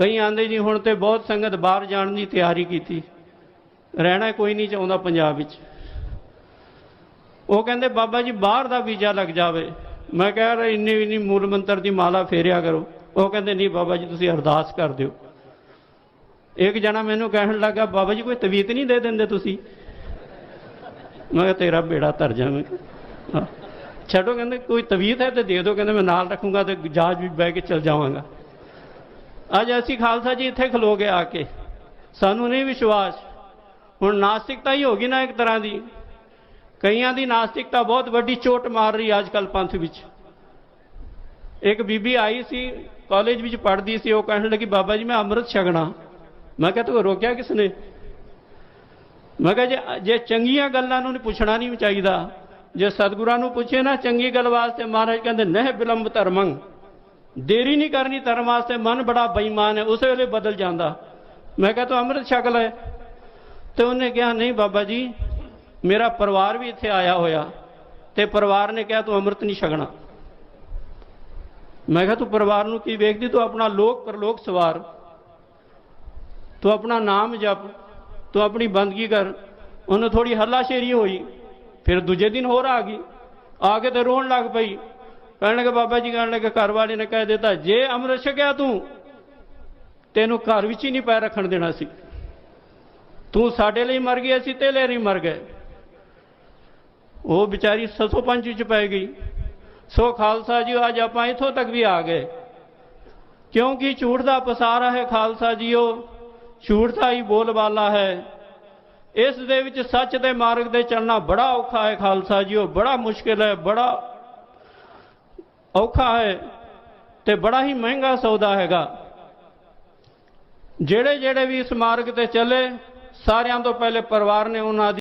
ਕਈ ਆਂਦੇ ਜੀ ਹੁਣ ਤੇ ਬਹੁਤ ਸੰਗਤ ਬਾਹਰ ਜਾਣ ਦੀ ਤਿਆਰੀ ਕੀਤੀ। ਰਹਿਣਾ ਕੋਈ ਨਹੀਂ ਚਾਹੁੰਦਾ ਪੰਜਾਬ ਵਿੱਚ। ਉਹ ਕਹਿੰਦੇ, ਬਾਬਾ ਜੀ ਬਾਹਰ ਦਾ ਵੀਜ਼ਾ ਲੱਗ ਜਾਵੇ। ਮੈਂ ਕਹਿ ਰਿਹਾ, ਇੰਨੀ ਇੰਨੀ ਮੂਲ ਮੰਤਰ ਦੀ ਮਾਲਾ ਫੇਰਿਆ ਕਰੋ। ਉਹ ਕਹਿੰਦੇ, ਨਹੀਂ ਬਾਬਾ ਜੀ, ਤੁਸੀਂ ਅਰਦਾਸ ਕਰ ਦਿਓ। ਇੱਕ ਜਣਾ ਮੈਨੂੰ ਕਹਿਣ ਲੱਗਾ, ਬਾਬਾ ਜੀ, ਕੋਈ ਤਵੀਤ ਨਹੀਂ ਦੇ ਦਿੰਦੇ ਤੁਸੀਂ? ਮੈਂ ਕਿਹਾ, ਤੇਰਾ ਬੇੜਾ ਤਰ ਜਾਵੇਂ ਛੱਡੋ ਕਹਿੰਦੇ, ਕੋਈ ਤਵੀਤ ਹੈ ਤੇ ਦੇ ਦਿਓ। ਕਹਿੰਦੇ, ਮੈਂ ਨਾਲ ਰੱਖੂੰਗਾ ਤੇ ਜਹਾਜ਼ ਵੀ ਬਹਿ ਕੇ ਚਲ ਜਾਵਾਂਗਾ। ਅੱਜ ਅਸੀਂ ਖਾਲਸਾ ਜੀ ਇੱਥੇ ਖਲੋ ਗਏ ਆ ਕੇ ਸਾਨੂੰ ਨਹੀਂ ਵਿਸ਼ਵਾਸ। ਹੁਣ ਨਾਸਤਿਕਤਾ ਹੀ ਹੋ ਗਈ ਨਾ ਇੱਕ ਤਰ੍ਹਾਂ ਦੀ। ਕਈਆਂ ਦੀ ਨਾਸਤਿਕਤਾ ਬਹੁਤ ਵੱਡੀ ਚੋਟ ਮਾਰ ਰਹੀ ਅੱਜ ਕੱਲ ਪੰਥ ਵਿੱਚ। ਇੱਕ ਬੀਬੀ ਆਈ ਸੀ, ਕਾਲਜ ਵਿੱਚ ਪੜ੍ਹਦੀ ਸੀ, ਉਹ ਕਹਿਣ ਲੱਗੀ, ਬਾਬਾ ਜੀ, ਮੈਂ ਅੰਮ੍ਰਿਤ ਛਕਣਾ। ਮੈਂ ਕਿਹਾ, ਤੂੰ ਰੋਕਿਆ ਕਿਸ ਨੇ? ਮੈਂ ਕਿਹਾ, ਜੇ ਜੇ ਚੰਗੀਆਂ ਗੱਲਾਂ ਨੂੰ ਪੁੱਛਣਾ ਨਹੀਂ ਚਾਹੀਦਾ, ਜੇ ਸਤਿਗੁਰਾਂ ਨੂੰ ਪੁੱਛੇ ਨਾ, ਚੰਗੀ ਗੱਲ ਵਾਸਤੇ ਮਹਾਰਾਜ ਕਹਿੰਦੇ, ਨਹਿ ਬਿਲੰਬ ਧਰਮੰ। ਦੇਰੀ ਨਹੀਂ ਕਰਨੀ, ਧਰਮ ਵਾਸਤੇ ਮਨ ਬੜਾ ਬੇਈਮਾਨ ਹੈ, ਉਸੇ ਵੇਲੇ ਬਦਲ ਜਾਂਦਾ। ਮੈਂ ਕਿਹਾ, ਤੂੰ ਅੰਮ੍ਰਿਤ ਛਕ ਲੈ। ਤੇ ਉਹਨੇ ਕਿਹਾ, ਨਹੀਂ ਬਾਬਾ ਜੀ, ਮੇਰਾ ਪਰਿਵਾਰ ਵੀ ਇੱਥੇ ਆਇਆ ਹੋਇਆ ਤੇ ਪਰਿਵਾਰ ਨੇ ਕਿਹਾ, ਤੂੰ ਅੰਮ੍ਰਿਤ ਨਹੀਂ ਛਕਣਾ। ਮੈਂ ਕਿਹਾ, ਤੂੰ ਪਰਿਵਾਰ ਨੂੰ ਕੀ ਵੇਖਦੀ? ਤੂੰ ਆਪਣਾ ਲੋਕ ਪਰਲੋਕ ਸਵਾਰ। ਤੂੰ ਆਪਣਾ ਨਾਮ ਜਪ। ਤੂੰ ਆਪਣੀ ਬੰਦਗੀ ਕਰ। ਉਹਨੂੰ ਥੋੜੀ ਹੱਲਾਸ਼ੇਰੀ ਹੋਈ। ਫਿਰ ਦੂਜੇ ਦਿਨ ਹੋਰ ਆ ਗਈ। ਆ ਕੇ ਤੇ ਰੋਣ ਲੱਗ ਪਈ। ਕਹਿਣ ਲੱਗੇ, ਬਾਬਾ ਜੀ ਕਹਿਣ ਲੱਗੇ, ਘਰ ਵਾਲੇ ਨੇ ਕਹਿ ਦਿੱਤਾ, ਜੇ ਅੰਮ੍ਰਿਤ ਛਕਿਆ ਤੂੰ, ਤੈਨੂੰ ਘਰ ਵਿੱਚ ਹੀ ਨਹੀਂ ਪੈ ਰੱਖਣ ਦੇਣਾ ਸੀ। ਤੂੰ ਸਾਡੇ ਲਈ ਮਰ ਗਈ ਅਸੀਂ ਤੇਰੇ ਲਈ ਮਰ ਗਏ। ਉਹ ਵਿਚਾਰੀ ਸਸੋ ਪੰਜ ਵਿੱਚ ਪੈ ਗਈ। ਸੋ ਖਾਲਸਾ ਜੀ, ਅੱਜ ਆਪਾਂ ਇੱਥੋਂ ਤੱਕ ਵੀ ਆ ਗਏ। ਕਿਉਂਕਿ ਝੂਠ ਦਾ ਪਸਾਰਾ ਹੈ ਖਾਲਸਾ ਜੀਓ, ਝੂਠ ਦਾ ਹੀ ਬੋਲਬਾਲਾ ਹੈ। ਇਸ ਦੇ ਵਿੱਚ ਸੱਚ ਦੇ ਮਾਰਗ ਤੇ ਚੱਲਣਾ ਬੜਾ ਔਖਾ ਹੈ ਖਾਲਸਾ ਜੀਓ, ਬੜਾ ਮੁਸ਼ਕਿਲ ਹੈ, ਬੜਾ ਔਖਾ ਹੈ ਤੇ ਬੜਾ ਹੀ ਮਹਿੰਗਾ ਸੌਦਾ ਹੈਗਾ। ਜਿਹੜੇ ਜਿਹੜੇ ਵੀ ਇਸ ਮਾਰਗ ਤੇ ਚੱਲੇ, ਸਾਰਿਆਂ ਤੋਂ ਪਹਿਲੇ ਪਰਿਵਾਰ ਨੇ ਉਹਨਾਂ ਦੀ